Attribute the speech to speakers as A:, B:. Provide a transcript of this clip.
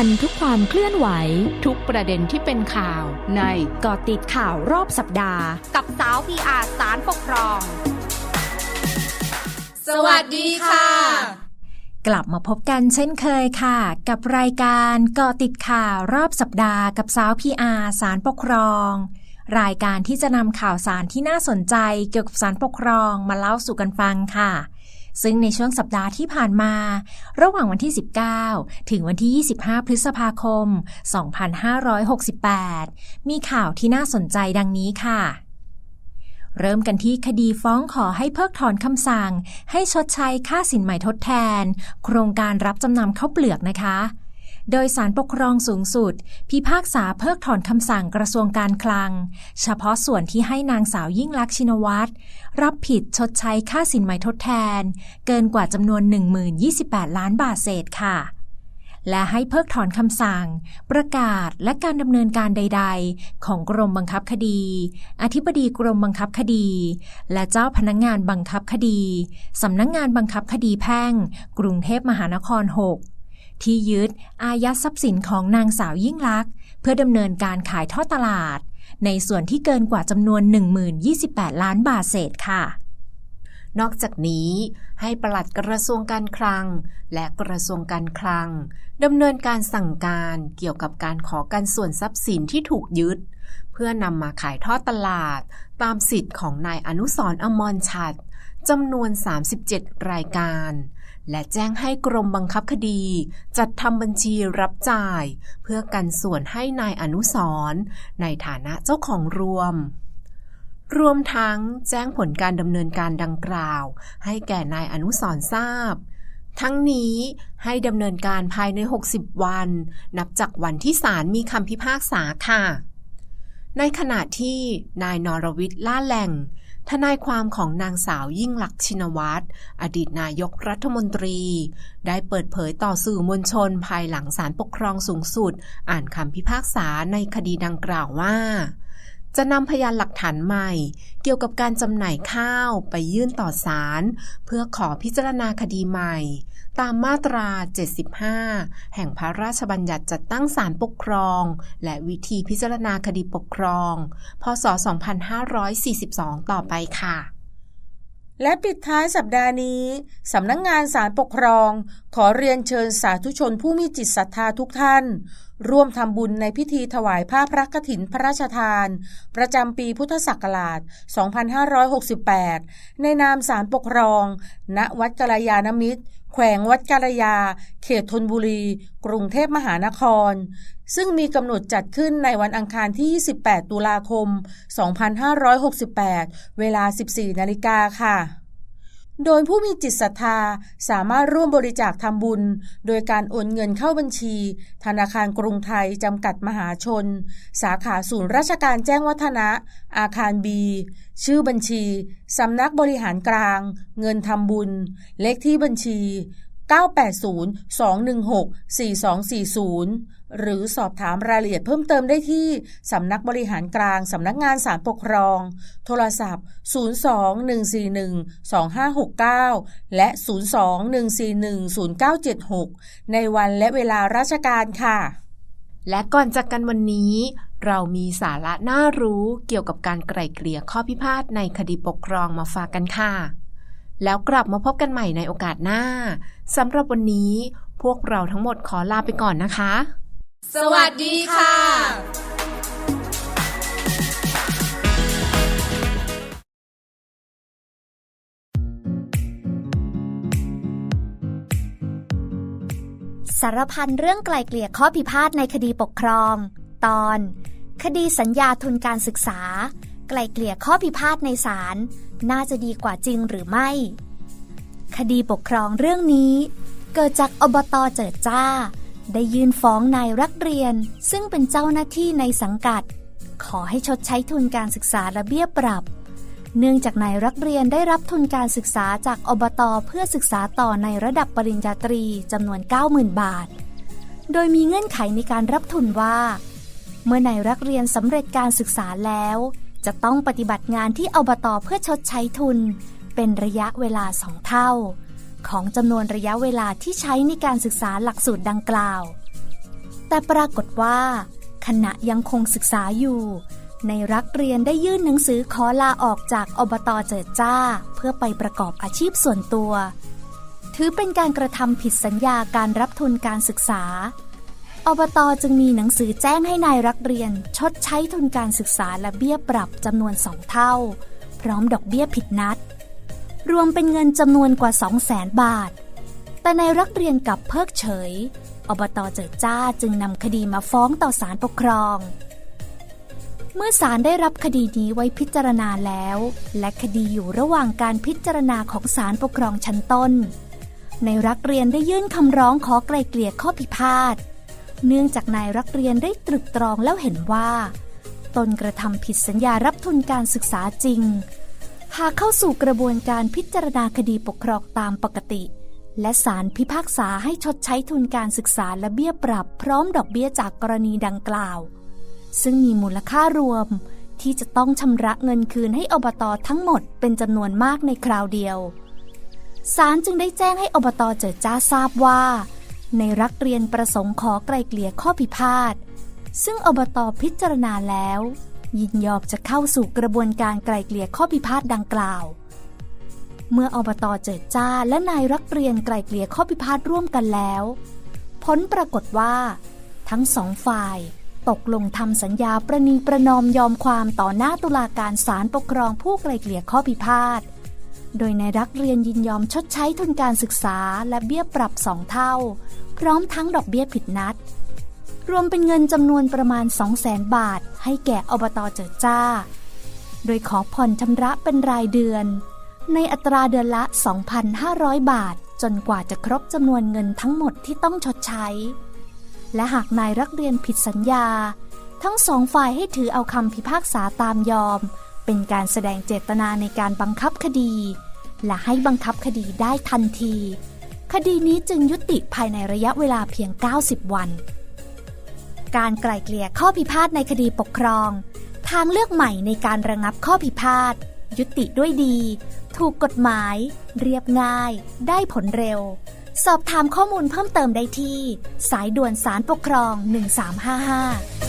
A: ทันทุกความเคลื่อนไหว
B: ทุกประเด็นที่เป็นข่าวใน
A: เกาะติดข่าวรอบสัปดาห์
C: กับสาวพีอาสารปกครอง
D: สวัสดีค่ะ
E: กลับมาพบกันเช่นเคยค่ะ กับรายการเกาะติดข่าวรอบสัปดาห์กับสาวพีอาสารปกครอง รายการที่จะนำข่าวสารที่น่าสนใจเกี่ยวกับสารปกครองมาเล่าสู่กันฟังค่ะ ซึ่งในช่วงสัปดาห์ที่ผ่านมา ระหว่างวันที่ 19 ถึงวันที่ 25 พฤษภาคม 2568 มีข่าวที่น่าสนใจดังนี้ค่ะ เริ่มกันที่คดีฟ้องขอให้เพิกถอนคำสั่ง ให้ชดใช้ค่าสินใหม่ทดแทน โครงการรับจำนำข้าวเปลือกนะคะ โดยสารปกครองสูงสุด พิพากษาเพิกถอนคำสั่งกระทรวงการคลัง เฉพาะส่วนที่ให้นางสาวยิ่งลักษณ์ชินวัตร รับผิดชดใช้ค่าสินใหม่ทดแทน เกินกว่าจำนวน 1028 ล้านบาทเศษค่ะ และให้เพิกถอนคำสั่ง ประกาศและการดำเนินการใด ๆ ของกรมบังคับคดี อธิบดีกรมบังคับคดี และเจ้าพนักงงานบังคับคดีสำนักงงานบังคับคดีแพ่ง กรุงเทพมหานคร 6ที่ยึดอายัดทรัพย์สินของนางสาวยิ่งลักษณ์ เพื่อดำเนินการขายทอดตลาด ในส่วนที่เกินกว่าจำนวน 1028 ล้านบาทเศษค่ะ
B: นอกจากนี้ให้ปลัดกระทรวงการคลัง และกระทรวงการคลังดำเนินการสั่งการเกี่ยวกับการขอกันส่วนทรัพย์สินที่ถูกยึด เพื่อนำมาขายทอดตลาด ตามสิทธิ์ของนายอนุสรอมรชัดจำนวน 37 รายการ และแจ้งให้กรมบังคับคดี จัดทำบัญชีรับจ่าย เพื่อกันส่วนให้นายอนุสรในฐานะเจ้าของรวม รวมทั้งแจ้งผลการดำเนินการดังกล่าว ให้แก่นายอนุสรทราบ ทั้งนี้ให้ดำเนินการภายใน 60 วัน นับจากวันที่ศาลมีคำพิพากษาค่ะ ในขณะที่นายนรวิทย์ล่าแหล่ง ทนายความของนางสาวยิ่งลักษณ์ชินวัตร อดีตนายกรัฐมนตรี ได้เปิดเผยต่อสื่อมวลชนภายหลังศาลปกครองสูงสุด อ่านคำพิพากษาในคดีดังกล่าวว่าจะนำพยานหลักฐานใหม่ เกี่ยวกับการจำหน่ายข้าวไปยื่นต่อศาลเพื่อขอพิจารณาคดีใหม่ ตามมาตรา 75 แห่งพระราชบัญญัติจัดตั้งศาลปกครอง และวิธีพิจารณาคดีปกครอง พศ 2542 ต่อไปค่ะ
D: และปิดท้ายสัปดาห์นี้สำนักงงานสารปกครอง ขอเรียนเชิญสาธุชนผู้มีจิตศรัทธาทุกท่าน ร่วมทำบุญในพิธีถวายผ้าพระกฐินพระราชทาน ประจำปีพุทธศักราช 2568 ในนามสารปกครอง ณ วัดกัลยาณมิตร แขวงวัดกาลยา เขตธนบุรี กรุงเทพมหานคร ซึ่งมีกำหนดจัดขึ้นในวันอังคารที่ 28 ตุลาคม 2568 เวลา 14 นาฬิกาค่ะ โดยผู้มีจิตศรัทธาสามารถร่วมบริจาคทำบุญ โดยการโอนเงินเข้าบัญชี ธนาคารกรุงไทย จำกัดมหาชน สาขาศูนย์ราชการแจ้งวัฒนะ อาคารบี ชื่อบัญชี สำนักบริหารกลาง เงินทำบุญ เลขที่บัญชี 980-216-4240 หรือสอบถามรายละเอียดเพิ่มเติมได้ที่ สำนักบริหารกลาง สำนักงานสารปกครอง โทรศัพท์ 02-141-2569 และ 02-141-0976 ในวันและเวลาราชการค่ะ
B: และก่อนจากกันวันนี้ เรามีสาระน่ารู้เกี่ยวกับการไกล่เกลี่ยข้อพิพาทในคดีปกครองมาฝากกันค่ะ แล้วกลับมาพบกันใหม่ในโอกาสหน้าสำหรับวันนี้พวกเราทั้งหมดขอลาไปก่อนนะคะ
D: สวัสดีค่ะ
A: สารพันเรื่องไกลเกลี่ยข้อพิพาทในคดีปกครอง ตอน คดีสัญญาทุนการศึกษา ไกลเกลี่ยข้อพิพาทในศาล น่าจะดีกว่าจริงหรือไม่ คดีปกครองเรื่องนี้ เกิดจากอบตเจิดจ้า ได้ยื่นฟ้องนายรักเรียน ซึ่งเป็นเจ้าหน้าที่ในสังกัด ขอให้ชดใช้ทุนการศึกษาและเบี้ยปรับ เนื่องจากนายรักเรียนได้รับทุนการศึกษาจากอบตเพื่อศึกษาต่อในระดับปริญญาตรีจำนวน 90,000 บาท โดยมีเงื่อนไขในการรับทุนว่า เมื่อนายรักเรียนสำเร็จการศึกษาแล้ว จะต้องปฏิบัติงานที่อบตเพื่อชดใช้ทุน เป็นระยะเวลาสองเท่า ของจำนวนระยะเวลาที่ใช้ในการศึกษาหลักสูตรดังกล่าว แต่ปรากฏว่า ขณะยังคงศึกษาอยู่ ในรักเรียนได้ยื่นหนังสือขอลาออกจากอบตเจิดจ้า เพื่อไปประกอบอาชีพส่วนตัว ถือเป็นการกระทำผิดสัญญาการรับทุนการศึกษา อบตจึงมีหนังสือแจ้งให้นายรักเรียน ชดใช้ทุนการศึกษาและเบี้ยปรับจำนวนสองเท่า พร้อมดอกเบี้ยผิดนัด รวมเป็นเงินจำนวนกว่า2 0 0แสนบาท แต่นายรักเรียนกลับเพิกเฉย อบตเจิดจ้าจึงนำคดีมาฟ้องต่อศาลปกครอง เมื่อศาลได้รับคดีนี้ไว้พิจารณาแล้ว และคดีอยู่ระหว่างการพิจารณาของศาลปกครองชั้นต้น ในรักเรียนได้ยื่นคำร้องขอไกลเกลี่ยข้อพิพาท เนื่องจากนายรักเรียนได้ตรึกตรองแล้วเห็นว่า ตนกระทำผิดสัญญารับทุนการศึกษาจริง หากเข้าสู่กระบวนการพิจารณาคดีปกครองตามปกติ และศาลพิพากษาให้ชดใช้ทุนการศึกษาและเบี้ยปรับพร้อมดอกเบี้ยจากกรณีดังกล่าว ซึ่งมีมูลค่ารวมที่จะต้องชำระเงินคืนให้อบตทั้งหมดเป็นจำนวนมากในคราวเดียวศาลจึงได้แจ้งให้อบตเจิดจ้าทราบว่า ในรักเรียนประสงค์ขอไกลเกลี่ยข้อพิพาท ซึ่งอบตพิจารณาแล้ว ยินยอมจะเข้าสู่กระบวนการไกลเกลี่ยข้อพิพาทดังกล่าว เมื่ออบตเจิดจ้าและนายรักเรียนไกลเกลี่ยข้อพิพาทร่วมกันแล้ว ผลปรากฏว่า ทั้งสองฝ่ายตกลงทำสัญญาประนีประนอมยอมความต่อหน้าตุลาการศาลปกครองผู้ไกลเกลี่ยข้อพิพาท โดยนายรักเรียนยินยอมชดใช้ทุนการศึกษาและเบี้ยปรับสองเท่า พร้อมทั้งดอกเบี้ยผิดนัด รวมเป็นเงินจำนวนประมาณ 2 0 0แสนบาท ให้แก่อบตเจิดจ้า โดยขอผ่อนชำระเป็นรายเดือน ในอัตราเดือนละ 2,500 บาท จนกว่าจะครบจำนวนเงินทั้งหมดที่ต้องชดใช้ และหากนายรักเรียนผิดสัญญา ทั้งสองฝ่ายให้ถือเอาคำพิพากษาตามยอม เป็นการแสดงเจตนาในการบังคับคดี และให้บังคับคดีได้ทันที คดีนี้จึงยุติภายในระยะเวลาเพียง 90 วัน การไกล่เกลี่ยข้อพิพาทในคดีปกครอง ทางเลือกใหม่ในการระงับข้อพิพาทยุติด้วยดี ถูกกฎหมาย เรียบง่าย ได้ผลเร็ว สอบถามข้อมูลเพิ่มเติมได้ที่ สายด่วนสารปกครอง 1355